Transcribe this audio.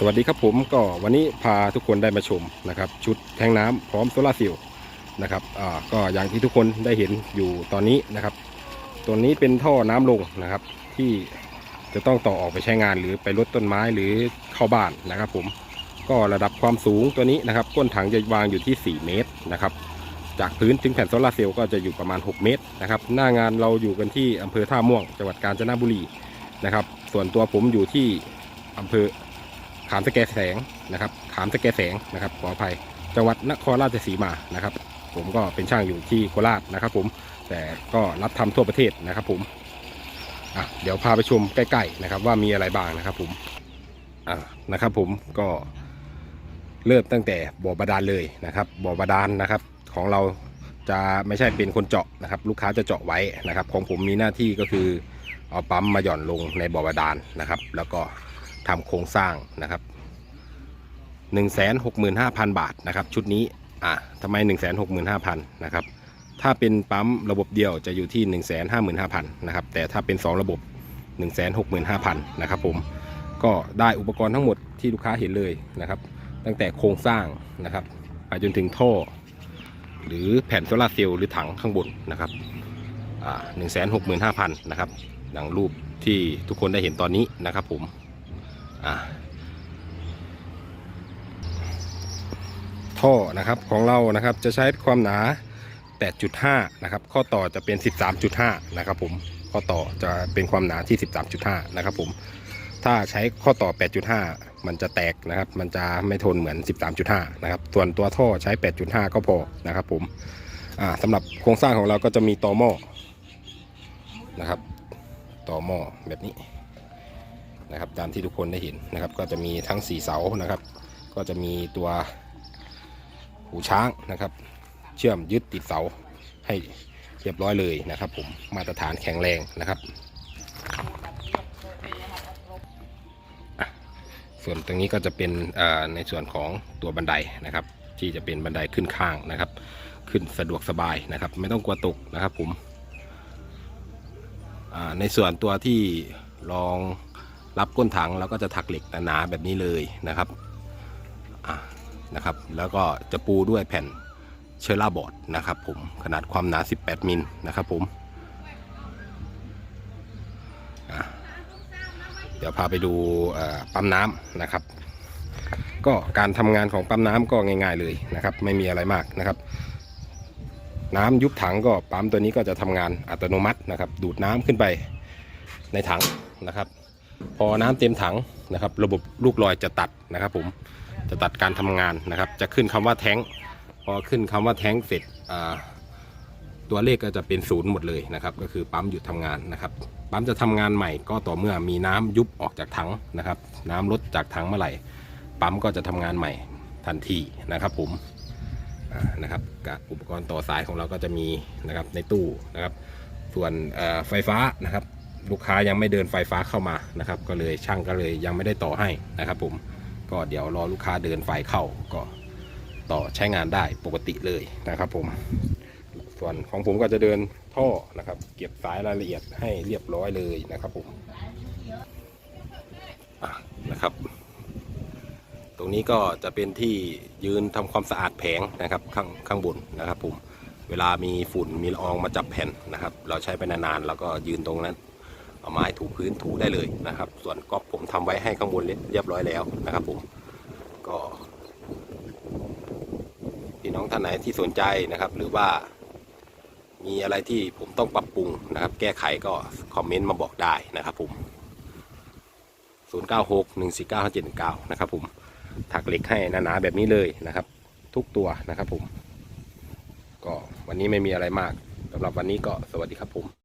สวัสดีครับผมก็วันนี้พาทุกคนได้มาชมนะครับ ชุดแทงน้ำพร้อมโซลาร์เซลล์นะครับอ่าก็อย่างที่ทุกคนได้เห็นอยู่ตอนนี้นะครับ ตัวนี้เป็นท่อน้ำลงนะครับ ที่จะต้องต่อออกไปใช้งานหรือไปลดต้นไม้หรือเข้าบ้านนะครับผมก็ระดับความสูงตัวนี้นะครับ ก้นถังจะวางอยู่ที่ 4 เมตรนะครับ จากพื้นถึงแผ่นโซลาร์เซลล์ก็จะอยู่ประมาณ 6 เมตรนะครับ หน้างานเราอยู่กันที่อำเภอท่าม่วง จังหวัดกาญจนบุรีนะครับ ส่วนตัวผมอยู่ที่อำเภอ ขามสแกแสงนะครับ ขามสแกแสงนะครับขออภัยจังหวัดนครราชสีมานะครับ ผมก็เป็นช่างอยู่ที่โคราชนะครับ ผมแต่ก็รับทำทั่วประเทศนะครับ ผมอะเดี๋ยวพาไปชมใกล้ๆนะครับ ว่ามีอะไรบ้างนะครับ ผมอะนะครับ ผมก็เริ่มตั้งแต่บ่อบาดาลเลยนะครับ บ่อบาดาลนะครับ ของเราจะไม่ใช่เป็นคนเจาะนะครับ ลูกค้าจะเจาะไว้นะครับ ของผมมีหน้าที่ก็คือเอาปั๊มมาหย่อนลงในบ่อบาดาลนะครับ แล้วก็ ทำโครงสร้างนะครับ 165,000 บาทนะครับ ชุดนี้อะทำไม 165,000นะครับถ้าเป็นปั๊มระบบเดียวจะอยู่ที่ 155,000นะครับแต่ถ้าเป็น 2 ระบบ 165,000นะครับผมก็ได้อุปกรณ์ทั้งหมดที่ลูกค้าเห็นเลยนะครับ ตั้งแต่โครงสร้างนะครับไปจนถึงท่อ หรือแผ่นโซลาร์เซลล์หรือถังข้างบนนะครับอ่า165,000นห้าพันนะครับดังรูปที่ทุกคนได้เห็นตอนนี้นะครับผม ท่อนะครับของเรานะครับจะใช้ความหนา 8.5 นะครับ ข้อต่อจะเป็น 13.5 นะครับผมข้อต่อจะเป็นความหนาที่ 13.5 นะครับผมถ้าใช้ข้อต่อ 8.5 มันจะแตกนะครับ มันจะไม่ทนเหมือน 13.5 นะครับ ส่วนตัวท่อใช้ 8.5 ก็พอนะครับผมสำหรับโครงสร้างของเราก็จะมีต่อหม้อนะครับต่อหม้อแบบนี้ นะครับตามที่ทุกคนได้เห็นนะครับ ก็จะมีทั้ง4เสานะครับ ก็จะมีตัวหูช้างนะครับ เชื่อมยึดติดเสาให้เรียบร้อยเลยนะครับผมมาตรฐานแข็งแรงนะครับส่วนตรงนี้ก็จะเป็นในส่วนของตัวบันไดนะครับ ที่จะเป็นบันไดขึ้นข้างนะครับ ขึ้นสะดวกสบายนะครับ ไม่ต้องกลัวตกนะครับผมในส่วนตัวที่รอง รับก้นถังแล้วก็จะถักเหล็กหนาๆแบบนี้เลยนะครับนะครับ แล้วก็จะปูด้วยแผ่นเชอร่าบอร์ดนะครับ ผมขนาดความหนา 18 มิลนะครับผมเดี๋ยวพาไปดูปั๊มน้ำนะครับ ก็การทำงานของปั๊มน้ำก็ง่าย ๆเลยนะครับ ไม่มีอะไรมากนะครับ น้ำยุบถังก็ปั๊มตัวนี้ก็จะทำงานอัตโนมัตินะครับ ดูดน้ำขึ้นไปในถังนะครับ พอน้ำเต็มถังนะครับ ระบบลูกลอยจะตัดนะครับ ผมจะตัดการทำงานนะครับ จะขึ้นคำว่าแท้งพอขึ้นคำว่าแท้งเสร็จตัวเลขก็จะเป็นศูนย์หมดเลยนะครับ ก็คือปั๊มหยุดทำงานนะครับ ปั๊มจะทำงานใหม่ก็ต่อเมื่อมีน้ำยุบออกจากถังนะครับ น้ำลดจากถังเมื่อไหร่ปั๊มก็จะทำงานใหม่ทันทีนะครับ ผมนะครับกับอุปกรณ์ต่อสายของเราก็จะมีนะครับในตู้นะครับ ส่วนไฟฟ้านะครับ ลูกค้ายังไม่เดินไฟฟ้าเข้ามานะครับ ก็เลยช่างก็เลยยังไม่ได้ต่อให้นะครับผมก็เดี๋ยวรอลูกค้าเดินไฟเข้าก็ต่อใช้งานได้ปกติเลยนะครับผมส่วนของผมก็จะเดินท่อนะครับ เก็บสายรายละเอียดให้เรียบร้อยเลยนะครับผมะนะครับ ตรงนี้ก็จะเป็นที่ยืนทำความสะอาดแผงนะครับข้างข้างบนนะครับผมเวลามีฝุ่นมีละอองมาจับแผ่นนะครับ เราใช้ไปนานๆแล้วก็ยืนตรงนั้น เอาไม้ถูพื้นถูได้เลยนะครับ ส่วนก๊อกผมทำไว้ให้ข้างบนเรียบร้อยแล้วนะครับ ผมก็พี่น้องท่านไหนที่สนใจนะครับ หรือว่ามีอะไรที่ผมต้องปรับปรุงนะครับ แก้ไขก็คอมเมนต์มาบอกได้นะครับผม 096 149 579นะครับผมถักเหล็กให้หนาๆแบบนี้เลยนะครับ ทุกตัวนะครับผม ก็วันนี้ไม่มีอะไรมากสำหรับวันนี้ก็สวัสดีครับผม